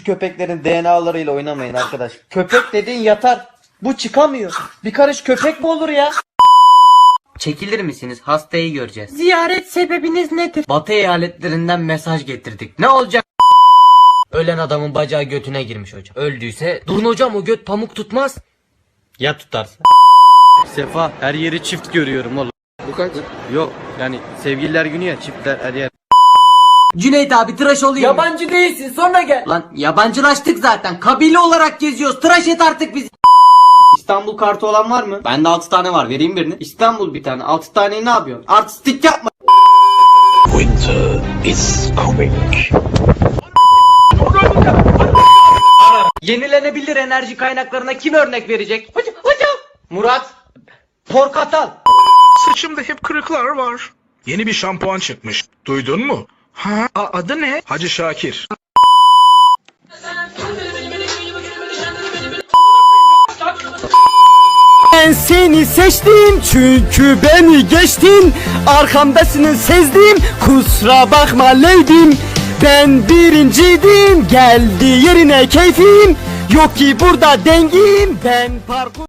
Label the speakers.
Speaker 1: Şu köpeklerin DNA'larıyla oynamayın arkadaş. Köpek dediğin yatar. Bu çıkamıyor. Bir karış köpek mi olur ya? Çekilir misiniz? Hastayı göreceğiz.
Speaker 2: Ziyaret sebebiniz nedir?
Speaker 1: Batı eyaletlerinden mesaj getirdik. Ne olacak? Ölen adamın bacağı götüne girmiş hocam. Öldüyse durun hocam o göt pamuk tutmaz. Ya tutarsa? Sefa her yeri çift görüyorum oğlum.
Speaker 3: Bu kaç?
Speaker 1: Yok yani sevgililer günü ya çiftler her yer.
Speaker 2: Cüneyt abi tıraş olayım.
Speaker 1: Yabancı değilsin sonra gel. Lan yabancılaştık zaten. Kabile olarak geziyoruz. Tıraş et artık bizi. İstanbul kartı olan var mı? Bende 6 tane var. Vereyim birini. İstanbul bir tane. 6 taneyi ne yapıyorsun? Artistik yapma.
Speaker 4: Winter is coming.
Speaker 1: Yenilenebilir enerji kaynaklarına kim örnek verecek? Hocam, hocam. Murat. Porkatal.
Speaker 5: Saçımda hep kırıklar var. Yeni bir şampuan çıkmış. Duydun mu? Ha, a- adı ne? Hacı Şakir.
Speaker 2: Ben seni seçtim çünkü beni geçtin. Arkamdasını sezdim. Kusura bakma leydim. Ben birinciydim. Geldi yerine keyfim. Yok ki burada dengim. Ben parkur